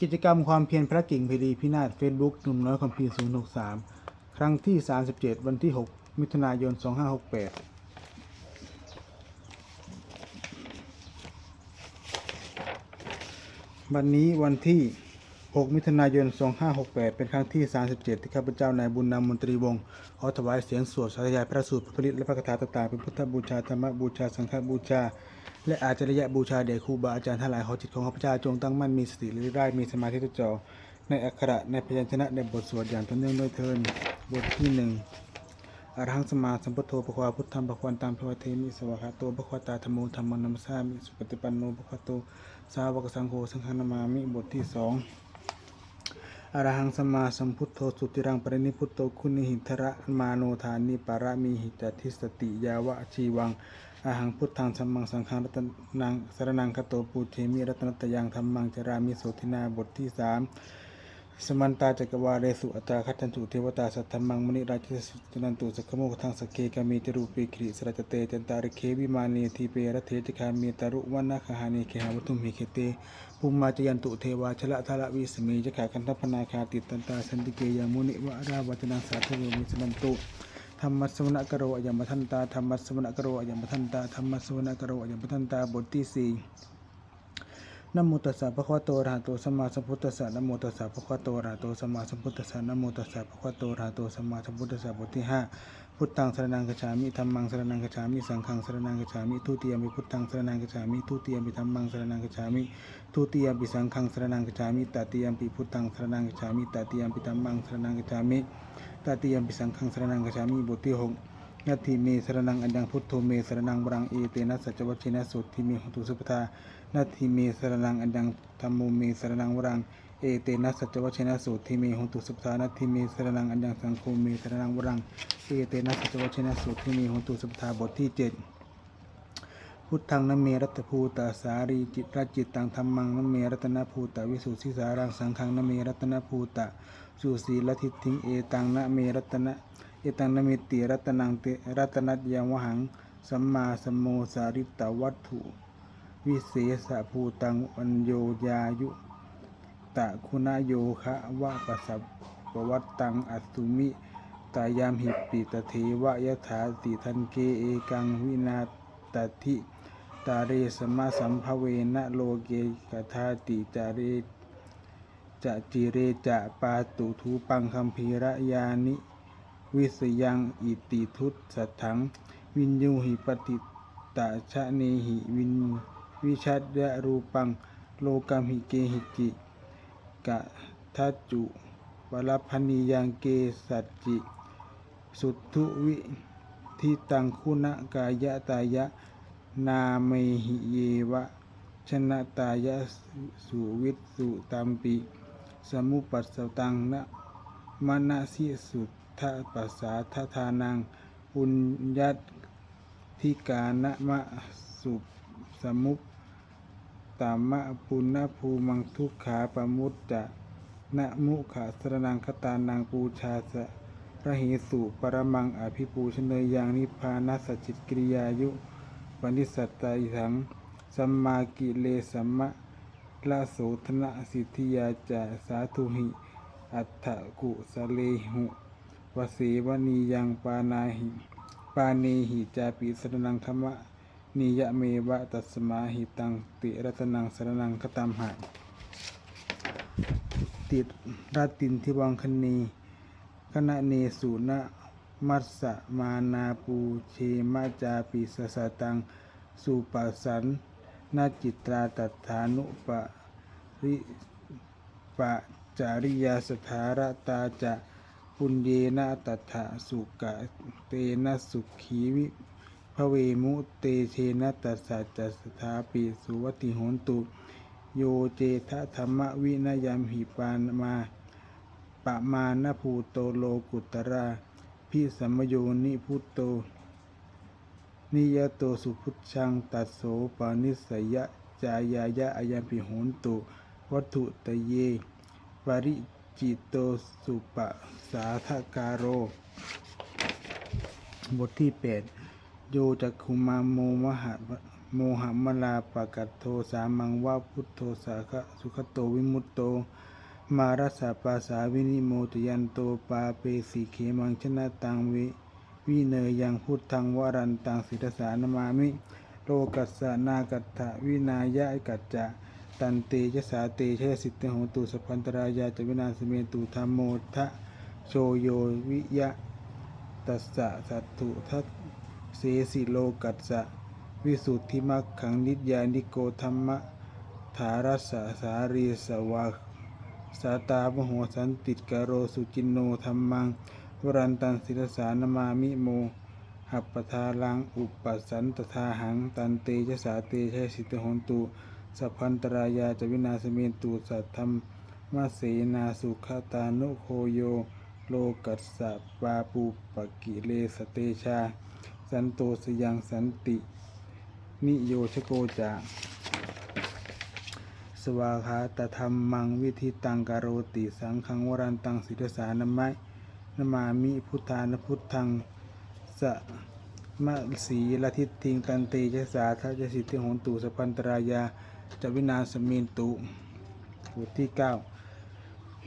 กิจกรรมความเพียรพระกิ่งเพลีพินาศเฟซบุ๊กหนุ่มน้อยคอมพีศูนย์หกสามครั้งที่37วันที่6มิถุนายน2568วันนี้วันที่ 6 มิถุนายน 2568 เป็นครั้งที่ 37 ที่ข้าพเจ้านายบุญนำมนตรีวงศ์ขอถวายเสียงสวดสาธยายพระสูตรพระผลิตและพระคาถาต่างๆ เป็นพุทธบูชาธรรมบูชา สังฆบูชา และอาจาริยะบูชาแด่ครูบาอาจารย์ทั้งหลายขอจิตของข้าพเจ้าจงตั้งมั่นมีสติหรือได้มีสมาธิทุกจอในอักขระในพยัญชนะในบทสวดอย่างต่อเนื่องด้วยเทินบทที่หนึ่งอรหังสมมาสัมพุทโธปะควาพุทธัมปะควันตังพระวเทมิสวะคาโตปะควาตาธรรมโมธรรมนัมสามิสุปฏิปันโนปะควาโตสาวกสังโฆสังฆนามามิบทที่สองอรหังสมมาสัมพุทโธสุติรังปรินิพุตโตคุณิหิทระมาโนธานิปารามีหิจติสติยาวะชีวัง อาหังพุทธังสัมมังสังฆังรัตนังสรนังคโตปูเทมิรัตนตยังธรรมังจรามิโสทินาบทที่สามสมันตาจักรวาเรสุอัตตาคัตันตุเทวตาสัทธมังมณิราชสุจนันตุสักขโมกทังสเกกามีจรูปีคริสรัจเตจันตาริเควิมานีทีเปรเทจคามีตารุวันนาคหานีเคหาวัตุมหิเคเตภูมิมาจยันตุเทวาชละทละวิสมีจขาคันทพนาคาติตันตาสันติเกยามุนิวะราวัจนังสาธโรมิสนันตุ ธรรมสสวนกโรอยัมปทันตาธรรมสสวนกโรอยัมปทันตาธรรมสสวนกโรอยัมปทันตาบทที่สี่นโมตัสสะภะคะวะโตอะระหะโตสัมมาสัมพุทธัสสะนโมตัสสะภะคะวะโตอะระหะโตสัมมาสัมพุทธัสสะนโมตัสสะภะคะวะโตอะระหะโตสัมมาสัมพุทธัสสะบทที่ห้าพุทธังสรณังกัจฉามิธัมมังสรณังกัจฉามิสังฆังสรณังกัจฉามิทุติยมิพุทธังสรณังกัจฉามิทุติยมิธัมมังสรณังกัจฉามิทุติยมิสังฆังสรณังกัจฉามิตติยมิพุทธังสรณังกัจฉามิตติยมิธัมมังสรณังกัจฉามิ ตติยมปิสังฆังสรณังกัจฉามิบทที่หกนาทีเมสรนังอัญญังพุทโธเมสรนังบรังเอเตนะสัจวัชนะสุทิเมหตุสุปทานาทีเมสรนังอัญญังธรรมโมเมสรนังวรังเอเตนะสัจวัชนะสุทิเมหตุสุปทานาทีเมสรนังอัญญังสังโฆเมสรนังวรังเอเตนะสัจวัชนะสุทิเมหตุสุปทาบทที่เจ็ดพุทธังนเมรัตภูตาสารีจิตรจิตตังธรรมังนเมรัตนภูตาวิสุทธิสารังสังฆังนเมรัตนภูตา สุสีละทิทิงเอตังนเมรัตนะเอตังนมิตติรัตนังเตรัตนัตยังวหังสัมมาสัมโมสาริตวัตถุ วิเศษภูตังอัญโยยายุ ตะคุณโยคะวะปัสสะปวัตตังอัสุมิตายามหิปิตเทวะยถาติทันเกเอกังวินาตติตาเรสมะสัมภเวนะโลเกกทาติจาเร จะจิเรจะปาตุทูปังคัมภีระยานิ วิสยังอิติทุตสัทถัง วินยูหิปฏิตาชะเนหิวินวิชัดยะรูปังโลกัมหิเกหิจิกะทัจจุวรพนียังเกสัจจิ สุทุวิทิตังคุณกายะตายะ นาเมหิเยวะ ชนะตายะสุวิตสุตัมปิ สมุปัสสตังนะมณสิสุทธปัสสาทธานังปุญญัตทิกานะมะสุสมุปตามะปุณณภูมังทุกขาปมุตจะนะมุขาสรนังคตานังปูชาสะระเหสุปรมังอภิปูชเนยยังนิพานัสจิตกิริยายุปณิสัตตาอิทังสัมมากิเลสัมมะ ละโสธนะสิทธิยาจาสาธุหิ อัตถกุสเลหุวเสวนียังปานาหิ ปาเนหิจาปิสรนังธรรมะนิยะเมวะตัสมาหิตังติรัตนังสรนังคตัมหะติราตินทิวังคณีคณะเนสุนะมัสสะมานาปูเชมะจาปิสสะตังสุปัสสัน นาจิตราตัฐานุปริปะจาริยาสถารตาจะปุญเยนะตัถะสุกะเตนะสุขีวิภเวมุเตเชนะตัสสะจัสถาปิสุวติโหนตุ โยเจทะธรรมวินยามหิปานมาปะมาณภูโตโลกุตราพิสัมมโยนิพุตโต นิยโตสุพุชังตัสโสปานิสยะจายายะอายัมปิโหนตุวัตถุตะเย ปริจิตโตสุปะสาทการโร บทที่ 8 โยจักขุมาโมมหะโมหมลาปะกัตโทสามังวาพุทโธสาคะสุขโตวิมุตโต มารัสสะปาสาวินิโมตยันโตปาเปสีเขมังชนะตังวิ วิเนยยังพุทธังวรันตังศิรสานมามิ โลกัสสะนากัตถวินายะกัจจะตันเตยสาเตชะสิทธิโหตุสพันตรายาจวินาสเมตุธรรมโมทะโชโยวิยะตัสสะสัตถุทัสเสสิโลกัสสะวิสุทธิมักขังนิยานิโกธรรมะธารัสสะสารีสวาสาตาโมโหสันติกโรสุจินโนธรรมัง วรันตันศิรสานามามิโม หัปปทาลังอุปปัสสันตทาหัง ตันเตชะสาเตชะสิทธิหนตุสัพพันตรายาจวินาสเมนตุสัทธรรมมาเสนาสุขตานุโคโย โลกัสสะปาปูปกิเลสเตชา สันโตสยังสันติ นิโยชโกจาสวาคาตธรรมมังวิธิตังกโรติสังขังวรันตังศิรสานามะ นมามิพุทธานพุทธังสะมะสีละทิติงกันเตชะสาทัจสิทธิหนตุสพันตรายาจวินาสมินตุบทที่เก้า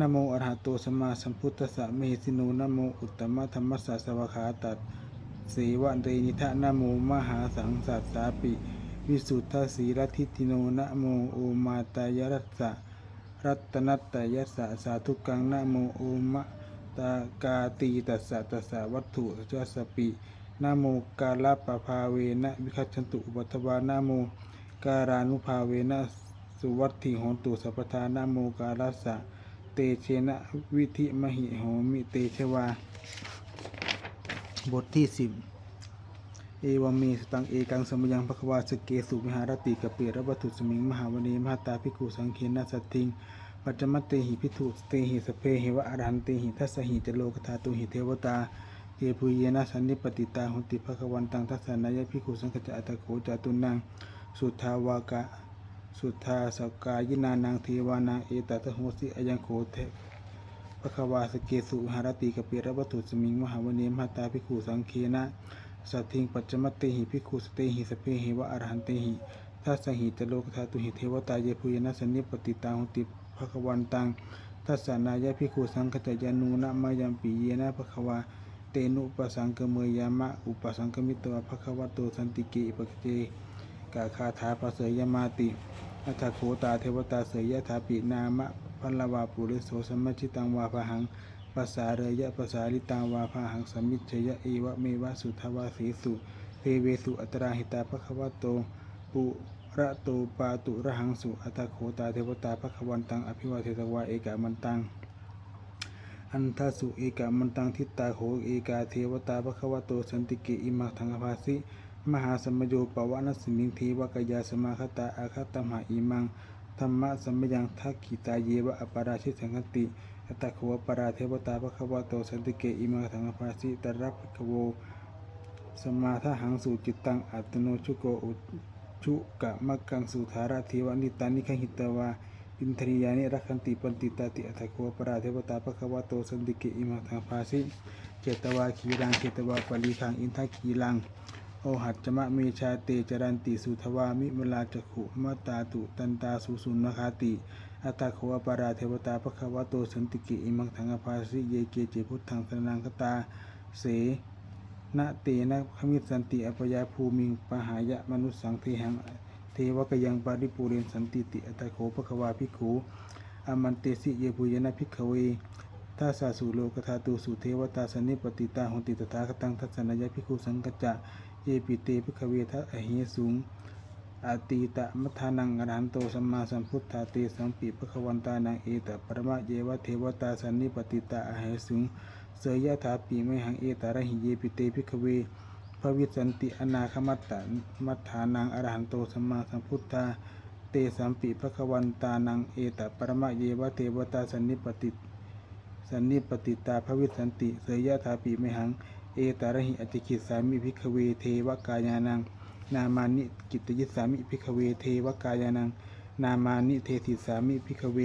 นโมอระหะโตสมาสัมพุทธัสสะเมสิโนนโมอุตตมะธรรมสสะสวาคาตัดเสวะเรนิทะนโมมหาสังสัสสาปิวิสุทธสีรทิติโนนะโมโอมาตายรัสสะรัตนัตตยัสสะสาธุกังนะโมโอมะ ตากาตีตัสสะตัสสะวัตถุจัสสปินะโมกาลปะภาเวนะวิคัจฉันตุอุปัฏฐวานะโมการานุภาเวนะสุวัตถิโหนตุสัพพทานะโมกาลัสสะเตเชนะวิธิมหิโหมิเตชวา บทที่สิบเอวเมสตังเอกังสมยังภควาสเกสุวิหารติกะเปียระวัตถุสมิงมหาวเนมหาตาภิกขุสังเขนะสัตถิง ปัจจมัตเตหิพิทุสเตหิสพเพหิวะอรหันเตหิทัสหิจโลกธาตุหิเทวตาเยปุเยนะสันนิปติตาหุติภควันตังทัสนายะภิกขุสังฆจอัตโขจตุนังสุทธาวากะสุทธาสกายินานังเทวานังเอตตะโหสิอยังโขเทพระควาสเกสุหารติกเปียรวัตุสมิงมหาวเนมหตาภิกขุสังเคนะสัตถิงปัจจมัตเตหิภิกขุสเตหิสพเพหิวะอรหันเตหิทัสหิจโลกธาตุหิเทวตาเยปุยนะสันนิปติตาหุติ ภควันตังทัสสนายะภิกขุสังคจยานูนะมายัมปีเยนะภควาเตนุปสังกเมยามะอุปสังกมิตวะภควโตสันติเกปะเจกาคาถาปะเสยมาติอัตโคตาเทวตาเสยยถาปินามะพัลลวาปุริโสสมมจิตังวาพหังภาษาเรยะภาษาลิตังวาพหังสมิจเชยะเอวะเมวะสุทวาสีสุเทเวสุอัตราหิตาภควโตปุ ระโตปาตุระหังสุอัตโคตาเทวตาภควันตังอภิวาเทตวาเอกามันตัง อันทสุเอกามันตังทิตตาโหเอกาเทวตาภควโตสันติเกอิมักทังอภาสิมหาสมโยปวานัสมิงเทวกายาสมาคตาอาคตมหาอิมังธรรมะสัมมยังทักขิตาเยวะอปาราชิสังคติอัตโขวปาราเทวตาภควะโตสันติเกอิมังทังอภาสิตรับภคโวสมาทหังสุจิตตังอัตโนชุโกอุ ชุกะมักกังสุธาระเทวนิตานิขหิตวาอินทริยานิรักขันติปันติตาติอัตตะโขวปาราเทวตาภควะโตสันติเกอิมังทังภาสิเจตวาขีรังเจตวาปลีขังอินทขีรังโอหัจจมะเมชาเตจรันติสุทวามิมลาจขุมตาตุตันตาสุสุนนคาติอัตโควปาราเทวตาภควโตสันติกิอิมังทังภาสิเยเกเจพุทธังสนังคตาเส นะเตนะขมิตสันติอปยาภูมิงปหายะมนุสังเทหังเทวกยังปาริปูเรนสันติติอัตโคภควาภิกขุอามันเตสิเยปุยนะภิกขเวทัสสะสุโลกธาตุสุเทวตาสนิปติตาหุนติตถาคตังทัสสนยภิกขุสังกัจจะเยปิเตภิกขเวทะอหิสุงอาตีตะมัทานังอรหันโตสัมมาสัมพุทธาเตสัมปิภควันตานังเอตปรมะเยวเทวตาสันนิปติตาอหิสุง เสยยะถาปีไมหังเอตาระหิเยปิเตภิกเวภวิสันติอนาคมัตตมัทานังอรหันโตสัมมาสัมพุทธาเตสัมปิภควันตานังเอตปรมะเยวะเทวตาสันนิปติสันนิปติตาภวิสันติเสยยะถาปีไมหังเอตาระหิอติกิสามิพิกเวเทวกายานังนามานิกิตยิสามิพิกเวเทวกายานังนามานิเทติสามิพิกเว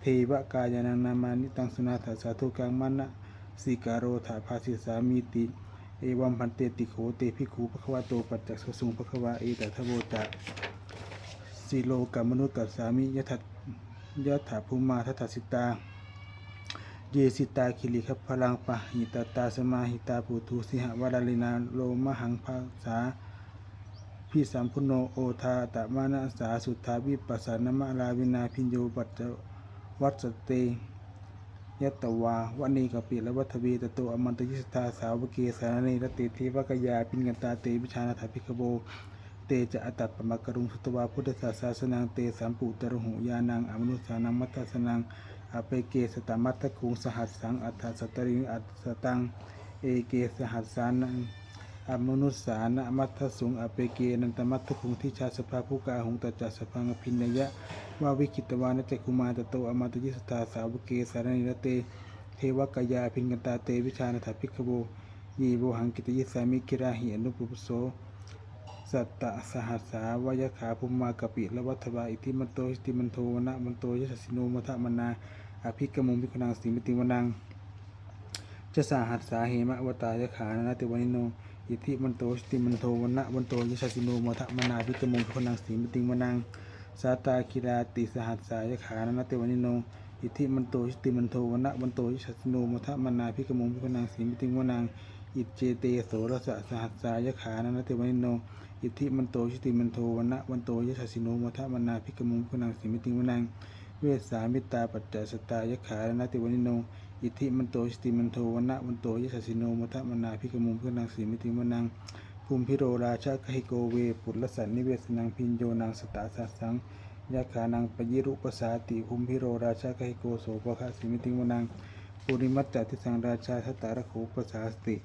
เทวกายานังนามานิตังสุนาถาสาธุกังมนะ สิการโรธาภาสิสามิติ เอวัมพันเตติโขเตภิกขุภควะโตปัจจักสุงภควะเอตทโวจะสีโลกัมมนุษย์กัสสามิยทัยถาภูมาทัตสิตา เยสิตาคิริขพลังปะหิตาตาสมาหิตาปุถุสิหวราลินาโลมหังภาษาพิสัมพุโนโอทาตมานะสาสุทธาวิปัสสานมะลาวินาพิญโยปัจจวัตสเต ยตตวาวณีกปิและวัฏวีตโตอมันตยิสตาสาวกเกสารณีรติเทวกยาปิญญตาเตวิชานาถาภิกขโบเตจะอตัปปมกรุงสุตวาพุทธศาสาสนังเตสัมปุตรหุยานังอมนุสานังมัตตสนังอเปเกสตมัตตคุงสหัสสังอัฏฐสตริงอัตสตังเอเกสหัสสานัง อมนุสานะมัตตสุงอเปเกนันตมัตตคุงที่ชาสภาผู้กาหงตจจสพังอภินนยะว่าวิคิตวานจกุมาตโตอมาตยิสตาสาวเกสารนิรเต เทวกายาพิญญตาเตวิชานาถาภิกโบยีโวหังกิตยิสามิกิราหิอนุปุปโสสัตตะสหัสสาวยขาภุมมากปิละวัฏวาอิติมันโตอิติมันโทวนะมันโตยสัสสิโนมัทมนาอภิกมุงพิกนังสีมิติวนังจะสหัสสาเหมะวตายขานนะติวานิโน อิติมันโตอิติมันโทวันะมันโตยสัสสิโนมัทะมนาอภิกมุงพิกนังสีมิติวนังสาตาคิราติสหัสสายขานนะติวานิโนอิติมันโตอิติมันโทวันะมันโตยสัสสิโนมัทะมนาอภิกมุงพิกนังสีมิติวนังอิจเจเตโสรสะสหัสสายขานนะติวานิโนอิทธิมันโตชิติมันโทวันนะวันโตยะสสิโนมัทะมนาภิกขมุงพนังสิมิติวนังเวสามิตาปัจจสตายขารณติวนิโน อิทธิมันโตชิติมันโทวันนะวันโตยะสสิโนมัทะมนาภิกมุงพนังสิมิติวนังภูมิพิโรราชากหิโกเวปุลสันนิเวสนังพินโยนางสตาสัสสังยาขานังปยิรุปสาติภูมิพิโรราชากหิโกโสภคะสิมิติวนังปุริมัจจติสังราชาทัตตารโขปสาสติ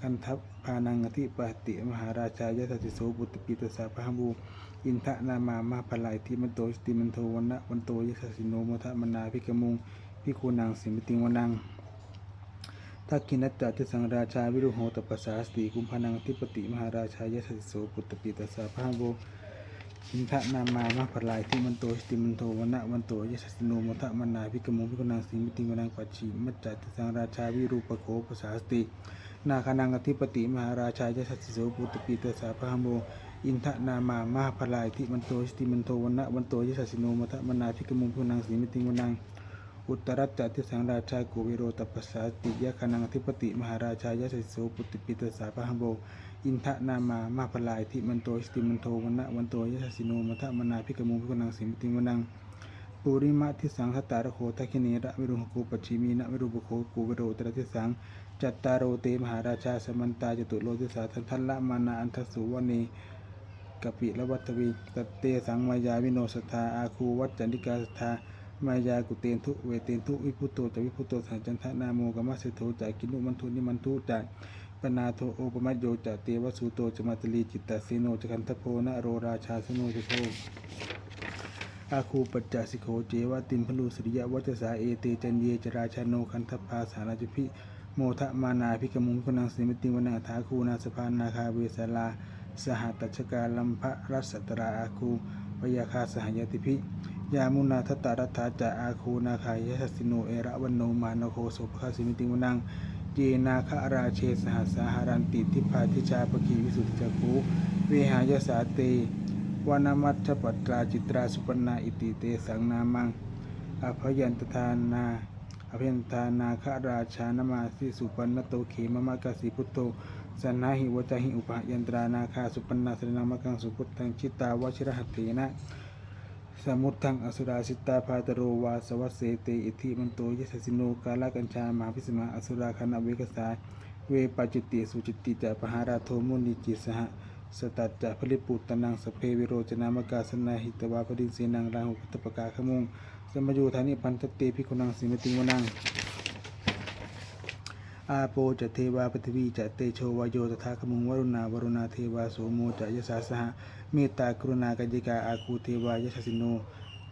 คันทัพพานังอธิปติมหาราชายะสติโสบุตรปิตสาพหบูอินทะนามามาพลายที่มันโตสติมันโทวันนะวันโตยะสสิโนมทะมนาพิกมุง พิคูนางสิมิติงวนังทักขินัจจติสังราชาวิรุโหตปัสสาสติกุมพานังอธิปติมหาราชายสติโสบุตรปิตัสาพหบูอินทะนามามาพลายที่มันโตสติมันโทวันะวันโตยะสสิโนมทะมนาพิกมุพิคูนางสิมิติงวนังปัจฉิมัจจติสังราชาวิรูปโขปสาสตินาคานังอธิปติมหาราชายสัสสิโสปุตตปีเตสาพหโมอินทะนามามาพลายทิมันโตสติมันโทวันะวันโตยสัสสโนมัทะมนาพิกมุงพุนังสีมิติงวนัง อุตรัจจติสังราชาโกวิโรตปัสสาติยะคานังธิปติมหาราชายสัสสิโสปุตตปีเตสาพหโมอินทะนามามาพลายทิมันโตสติมันโทวันนะวันโตยสัสสิโนมัทมนาพิกมุงพุนังสีมิติงวนังปุริมะทิสังคตารโคทัคิเนระวิรุหโกปัจฉิมีนะวิรุปโคกูวิโรตระทิสังจัตตารโรเตมหาราชาสมันตาจตุโลทิสาทันทันละมานาอันทสุวเนกปิละวัตวีตเตสังมายาวิโนสทาอาคูวัจจันติกาสทา มายากุเตนทุเวเตนทุวิพุตโตจะวิพุตโตสัจจันทนาโมกมัสสิโตจากกินุมันทุนิมันทุจากปนาโทโอปมัจโยจะเตวสุโตจมัตลีจิตตสีโนจคันทโพนะโรราชาสโนจะโทอาคูปัจจสิโขเจวะตินพลูสริยวัจสาเอเตจันเยจราชาโนคันทพาสาราจพิโมทะมานาพิกมุงพนังสิมิติวนาถาคูนาสภานาคาเวสลาสหตัชกาลัมภรัสตราอาคูวยาคาสหยติพิ ยามุนาทตารัฐาจาอาคูนาคายสสิโนเอระวันโนมานโคโสภคาสิมิติวนังเยนาคาราเชสหัสาหารันติทิพาทิชาปคีวิสุทธิจักุเวหายสาเตวานามัชปัตราจิตราสุปนาอิติเตสังนามังอภยันตทานาอภยันตทานาคราชานมาสิสุปันโตเขมมะกสิพุทโธสนาหิวจหิอุปยันตรานาคาสุปนาสนามังสุพุทธังชิตาวชิรหัตเถนะ สมุทังอสุราสิตาพาตโรวาสวัสเสเตอิทิมันโตยสสิโนกาลกัญชามหาพิสมาอสุราคณะเวกสาเวปจิตติสุจิตติจะปหาราโทมุนิจิสหสตัจจะผลิปุตตนังสเพวิโรจนามกาสนาหิตวาปดินสีนังราหุพัตตปกาขมุงสมยูธานิพันธเตพิคุนังสิมติวนังอาโปจะเทวาปฐวีจะเตโชวาโยตถาคมุงวรุณาวรุณาเทวาโสโมจะยสาสหะ เมตตากรุณากจิกาอาคูเทวายสสิโน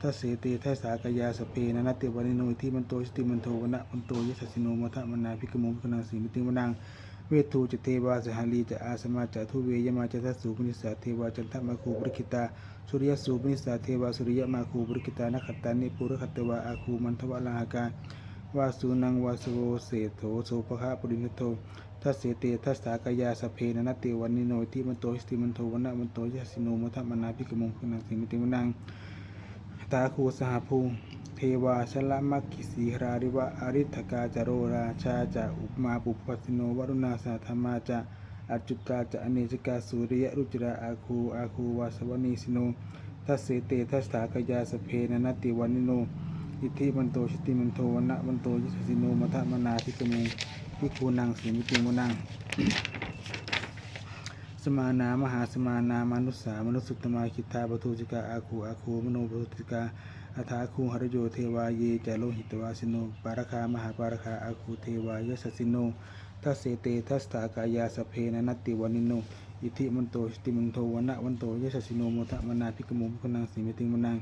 ทัสเสติทัสสากายาสเพนนัตเตวานิโนที่มันโตสติมันโทวนะมันโตยสสิโนมัทมนาพิกมุงพิกนังสิมิติวนังเวทูจเทวาสหาลีจะอาสมาจะทุเวยมาจะทัสสุปนิสสาเทวาจันทมาคูปริคิตาสุริยสูปนิสสาเทวาสุริยมาคูปริคิตานขัตตานิปุรคัตวาอาคูมันทวะลาหากาวาสุนังวาสโวเศโธโสภะปุรินโท ทัสเสเตทัสสากายาสเพนะนติวันนิโนทิมันโตสติมันโทวันนะมันโตยัสสิโนมัทมนาภิกมงคุนังสิมิติมนังตาคูสหภูเทวาชละมักขิสีหราริวะอริทกาจโรราชาจะอุปมาปุปปัสิโนวรุณาสาธรรมาจะอจุตาจะอเนจกาสุริยรุจราอาคูอาคูวาสวนีสิโนทัสเสเตทัสสากายาสเพนะนติวันนิโนอิทธิมันโตชิติมันโทวันนะมันโตยิสสิโนมัทมนาภิกมภิ กขุนังสีมิติมุนัง สมานามหาสมานามนุสสามนุสสุตมาคิตาปทุจิกาอาคูอาคูมโนปทุจิกาอัฐาคูหรโยเทวาเยจโลหิตวาสิโนปารคามหาปารคาอาคูเทวายสสิโนทัสเสเตทัสตากายาสเพนะนัตติวานิโนอิทิมันโตชิติมันโทวันะวันโตยสสิโนโมทะมนาภิกมุภิกขุนังสีมิติมุนัง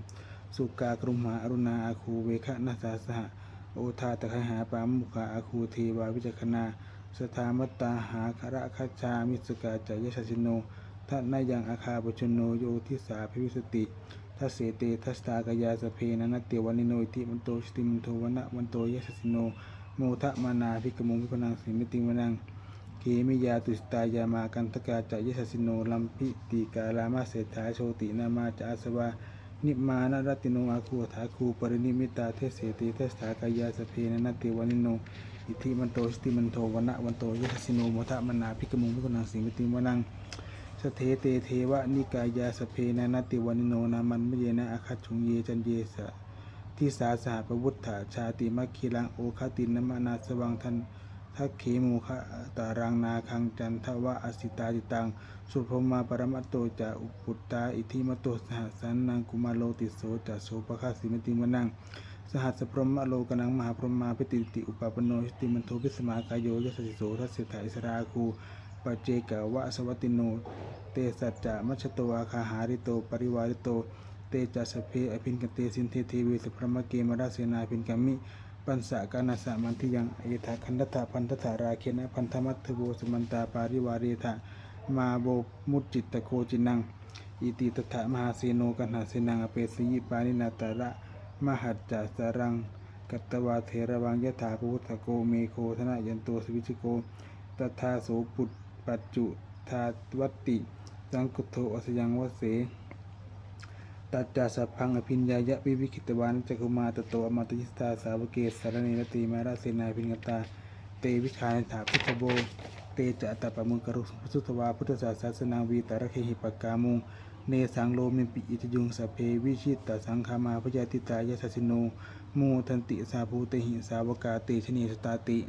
สุกากรุมหาอรุณาอาคูเวคะนาสาสหะ โอทาตะคหาปามุขาอาคูเทวาวิจักขณาสถามตตาหาคระคชามิสกาจายชสิโนทัตนายังอาคาปชโนโยทิสาภิวิสติทัสเสเตทัสตากยาสเพนะนตเตวันิโนอิติมันโตสติมันโทวนะมันโตยสสิโนโมทะมานาภิกมุงพิพนังสิมิติมนังเขมิยาตุสตายามากันตกาจะยสสิโนลัมพิติกาลามาเศรษฐาโชตินามาจาสวา นิมานรัติโนอาคูถาคูปรินิมิตาเทเสติเทสถากายาสเพนะนติวานิโนอิทิมันโตสติมันโทวนะวันโตยสสิโนโมทะมนาภิกมุงพิกุณังสิมิติวนังสเทเตเทวะนิกายาสเพนะนติวานิโนนามันมเยนะอาคัจฉุงเยจันเยสะที่สาสหปวุฒาชาติมัคคีลังโอคตินนมนาสวังทัน ทักเขมูคะตารังนาคังจันทวะอสิตาจิตัง สุพรมาปรมัตโตจะอุปุตตาอิทิมโตสหสันนังกุมาโลติโสจะโสภคาสิมติมนังสหัสพรหมโลกนังมหาพรหมาพิติติอุปปโนชติมันโทพิสมากายโยยสสิโสทัสสิทธาอิสราคูปัจเจกวะสวัตติโน เตสัจจะมัชโตอาคาหาริโตปริวาริโต เตจัสสพเพอภินกเตสินเทเทวีสุพรหมเกมราเสนาภินกัมมิ ปัญสากานาสามันทิยังเอถาคันธะพันธะราเคนะพันธมัตถโวสมันตาปาริวาเรธามาโบมุจิตตโคจินัง อิติตถามหาเสโนกันหาเสนังอเปสยิปานินาตระมหัจจารังกัตตวาเทระวังยถาพุทธโกเมโคธนะยันโตสวิชโกตถาโสปุตปัจจุทาวัตติสังกุโทอสยังวเส ตัจจสัพพังอภิญญายะวิวิคิตวานจักุมาตโตอมตยิสตาสาวเกศสารณีนตีมาราเสนาพิญญตา เตวิคานถาพุทธโบ เตจะตปะมุงกรุสุทวาพุทธศาสสนาวีตระเคหิปกามุง เนสังโลมิปิอิทยุงสเพวิชิตตสังคามาพยาติตายะสสิโนมูทันติสาภูเตหิสาวกาเตชนีสตาติ